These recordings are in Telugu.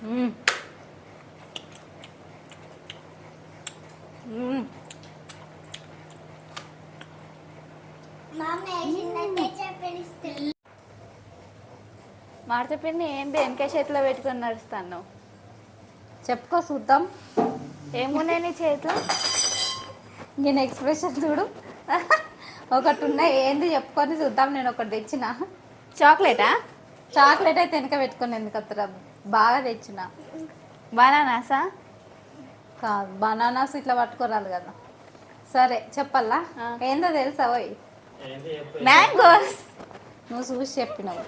మాట చెప్పింది ఏంటి వెనక చేతిలో పెట్టుకొని నడుస్తాను చెప్పుకో చూద్దాం. ఏమున్నాయి నీ చేతిలో? నేను ఎక్స్ప్రెషన్ చూడు. ఒకటి ఉన్నాయి. ఏంది చెప్పుకొని చూద్దాం. నేను ఒకటి తెచ్చిన. చాక్లెటా? చాక్లెట్ అయితే వెనక పెట్టుకొని ఎందుకు అత్తరా బాగా తెచ్చిన. బనానాసా? కాదు బనానాస్ ఇట్లా పట్టుకోరాలి కదా. సరే చెప్పాలా? ఏందో తెలుసా చెప్పు? మ్యాంగోస్. నువ్వు చూసి చెప్పినావు.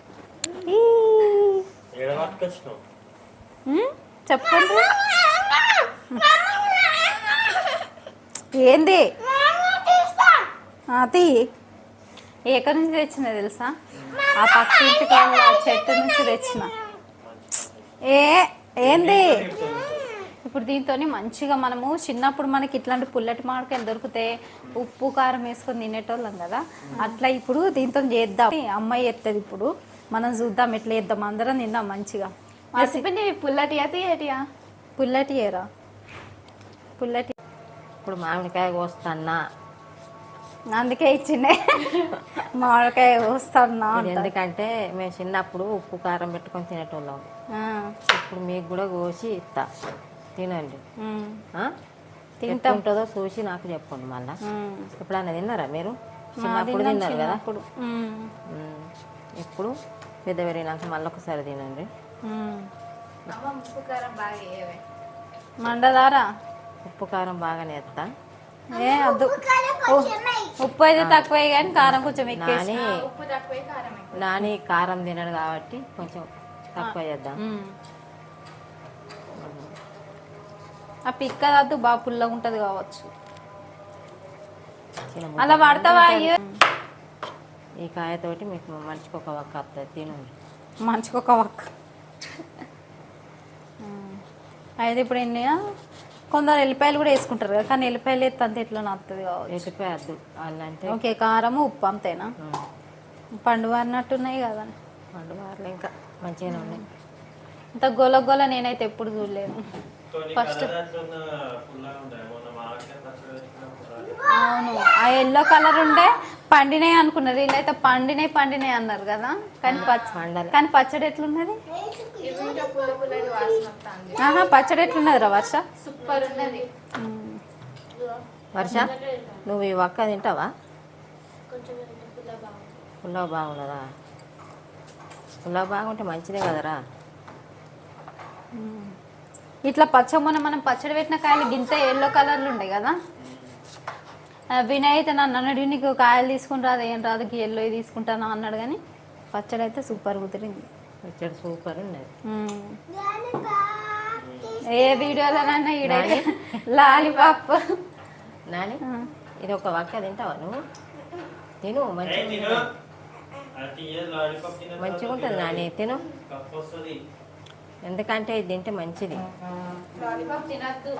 చెప్పండి ఏంది? అది ఎక్కడి నుంచి తెచ్చిన తెలుసా? ఆ పక్క ఇంటికి చెట్టు నుంచి తెచ్చిన. ఏ ఏంది? ఇప్పుడు దీంతో మంచిగా మనము చిన్నప్పుడు మనకి ఇట్లాంటి పుల్లటి మామిడికాయలు దొరికితే ఉప్పు కారం వేసుకొని తినేటోళ్ళం కదా. అట్లా ఇప్పుడు దీంతో చేద్దాం. అమ్మాయి ఎత్తది ఇప్పుడు మనం చూద్దాం ఎట్లా చేద్దాం. అందరం తిందాం మంచిగా. పుల్లటియా తీయటియా? పుల్లటి ఏరా? పుల్లటి ఇప్పుడు మామిడికాయ కోస్తాన్నా. అందుకే ఇచ్చిండే మామిడికాయ వస్తానా ఇది ఎందుకంటే మేము చిన్నప్పుడు ఉప్పు కారం పెట్టుకొని తినేటోళ్ళం. ఇప్పుడు మీకు కూడా కోసి ఇస్తా తినండి. ఆ? తింటాం. ఎట్లుంటుందో చూసి నాకు చెప్పండి మళ్ళా. ఎప్పుడన్నా తిన్నారా మీరు? చిన్నప్పుడు తిన్నారు కదా? ఇప్పుడు. ఇప్పుడు పెద్ద పెరిగినాక మళ్ళీ ఒకసారి తినండి. ఉప్పు కారం బాగా వేయవే. మండదారా? ఉప్పు కారం బాగానే వేస్తా. ఏ వద్దు ఉప్పు అయితే తక్కువ కానీ కారం కొంచెం ఎక్కువ నాని నాని కారం తినడు కాబట్టి కొంచెం తక్కువ చేద్దాం. ఆ పిక్క వద్దు బాగా పుల్లగా ఉంటది కావచ్చు. అలా పడతావా అయ్యో? ఈ కాయతోటి మీకు మనిషికి ఒక ఒక్క వస్తుంది తినండి. మంచిగా ఒక వక్క. అయితే ఇప్పుడు ఎన్ని? కొందరు ఎల్లిపాయలు కూడా వేసుకుంటారు కదా కానీ ఎల్లిపాయలు ఎత్తే అంత ఎట్లా నత్తది వాళ్ళంటే ఓకే కారం ఉప్పు అంతేనా? పండు వారినట్టున్నాయి కదా. పండు వారలు ఇంకా మంచిగానే ఉన్నాయి. ఇంత గొల గొల నేనైతే ఎప్పుడు పచ్చడి పెట్టినప్పుడు అవును ఆ ఎల్లో కలర్ ఉండే పండినాయి అనుకున్నారు వీళ్ళైతే పండినాయి పండినాయి అన్నారు కదా. కానీ పచ్చ పండలే. కానీ పచ్చడి ఎట్లున్నది? ఆహా పచ్చడి ఎట్లున్నది రా వర్ష? సూపర్ ఉన్నది వర్ష నువ్వు ఈ ఒక్క తింటావా? పుల్లవ బాగున్నదా? పుల్లవ బాగుంటే మంచిదే కదరా. ఇట్లా పచ్చ మొన్న మనం పచ్చడి పెట్టిన కాయలు గింత ఎల్లో కలర్లు ఉండే కదా. వినయ్ అయితే నన్ను అన్నాడు నీకు కాయలు తీసుకుని రాదు ఏం రాదు ఎల్లో తీసుకుంటాను? అన్నాడు కానీ పచ్చడి అయితే సూపర్ కుదిరింది. పచ్చడి సూపర్ ఉన్నది. ఉమ్. ఏ వీడియోలోనైనా ఈడైతే లాలీపాప్. నాని? ఇది ఒక ఒక్క తింటావా నువ్వు? తిను మంచిగా మంచిగా ఉంటుంది నాని తిను. ఎందుకంటే ఇది తింటే మంచిది. లాలీపాప్ తినద్దు.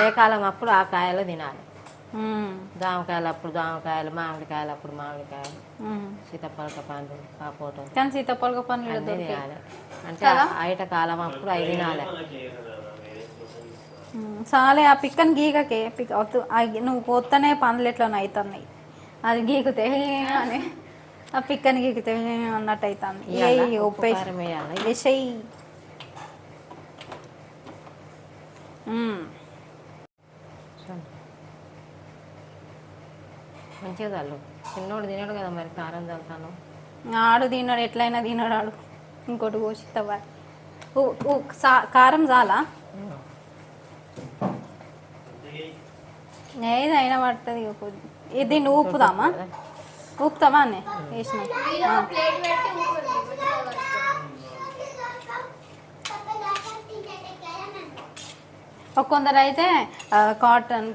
ఏ కాలం అప్పుడు ఆ కాయలు తినాలి. జామకాయలు అప్పుడు జామకాయలు మామిడికాయలు అప్పుడు మామిడికాయలు. సీతపలక పండు కాపోవటం కానీ సీతాపలక దొరికాయి. తినాలి. అంటే ఐట కాలం అప్పుడు అవి తినాలి. చాలే ఆ పిక్కని గీకకే. పిక్ నువ్వు కొత్తనే పనులు ఎట్లా అవుతున్నాయి అది గీకుతే అని. ఆ పిక్కని గీకితే అన్నట్టు అవుతుంది ఉప్పు? వేసేయి. మంచిగా చల్లు. చిన్నోడు తినడు కదా మరి కారం చల్లుతాను. ఆడు తిన్నాడు ఎట్లయినా తిన్నాడు ఆడు. ఇంకోటి పోషిస్తావా ఉ- ఉ- సా- కారం చాలా? ఏదైనా పడుతుంది. ఇది నువ్వు ఉప్పుదామా ఊపుతావా అన్నీ వేసిన కొందరు అయితే కాటన్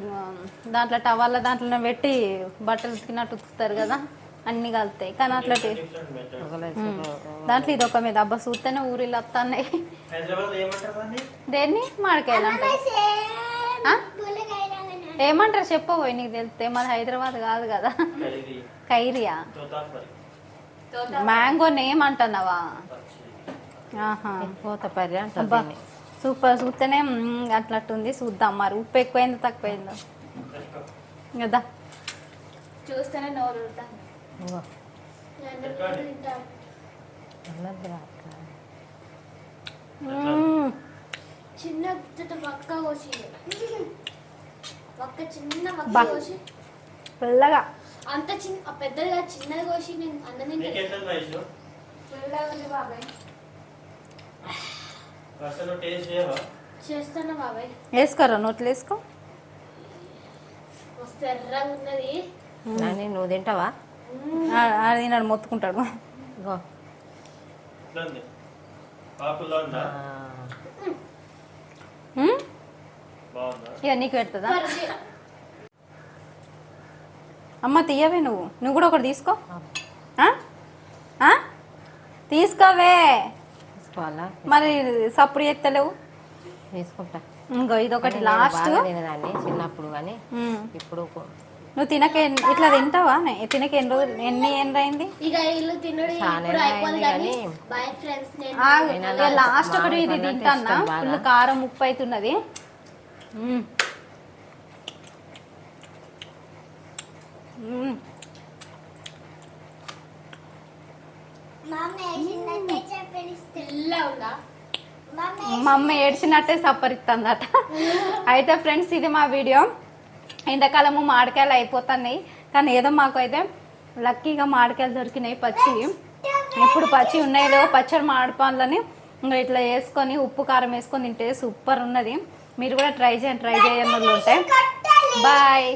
దాంట్లో టవాళ్ళ దాంట్లో పెట్టి బట్టలు ఉతికినట్టు ఉతుకుతారు కదా అన్ని కలుతాయి. కానీ అట్లా దాంట్లో ఇది ఒక మీద. అబ్బా చూస్తేనే ఊరిలో ఏమంటారు దాన్ని? ఆ? ఏమంటారు చెప్పబోయి నీకు తెలిస్తే. మన హైదరాబాద్ కాదు కదా. ఖైరియా? మ్యాంగో నేమ్ అంటున్నావా ఆహా. పోత దీన్ని. సూపర్ చూస్తేనే అట్లట్టుంది. చూద్దాం మరి. ఉప్పు ఎక్కువైందో తక్కువైందో? కదా. చూస్తేనే నోరు. చిన్న పక్క కోసి. పక్క చిన్న పక్క. కోసి. పుల్లగా అంత చిన్న పెద్దదిగా చిన్నది కోసి నేను రైసు? పుల్లగా ఉంది బాబాయ్. చేస్తాను బాబాయ్. వేసుకోరా? నోట్లు వేసుకో. ఉన్నది. నాని నువ్వు తింటావా? ఆ- ఆడ నాడు మొత్తుకుంటాడు. ఇగో. ఇక నీకు పెడుతుందా? అమ్మ తీయవే నువ్వు. నువ్వు కూడా ఒకటి తీసుకో. ఆ? ఆ? తీసుకోవే. తీసుకోవాలా మరి సప్పుడు ఎత్తలేవు తీసుకుంటా ఇంకో ఇదొకటి లాస్ట్ తినేదాన్ని చిన్నప్పుడు కానీ. ఇప్పుడు నువ్వు తినక ఇట్లా తింటావా? నే- తినక ఎన్ని రోజులు ఎన్ని ఎన్ని అయింది లాస్ట్ ఒకటి ఇది తింటానా? బాగా. ఫుల్ కారం ఉప్పు అవుతున్నది. మా అమ్మ ఏడ్చినట్టే సప్పరిస్తుందట అయితే ఫ్రెండ్స్ ఇది మా వీడియో. ఎండాకాలము మామిడికాయలు అయిపోతున్నాయి. కానీ ఏదో మాకు అయితే లక్కీగా మామిడికాయలు దొరికినాయి పచ్చి. ఇప్పుడు పచ్చి ఉన్నాయి లేవో పచ్చడి మామిడి పండ్లని ఇంకా ఇట్లా వేసుకొని ఉప్పు కారం వేసుకొని తింటే సూపర్ ఉన్నది. మీరు కూడా ట్రై చేయండి ట్రై వాళ్ళు ఉంటే. బాయ్.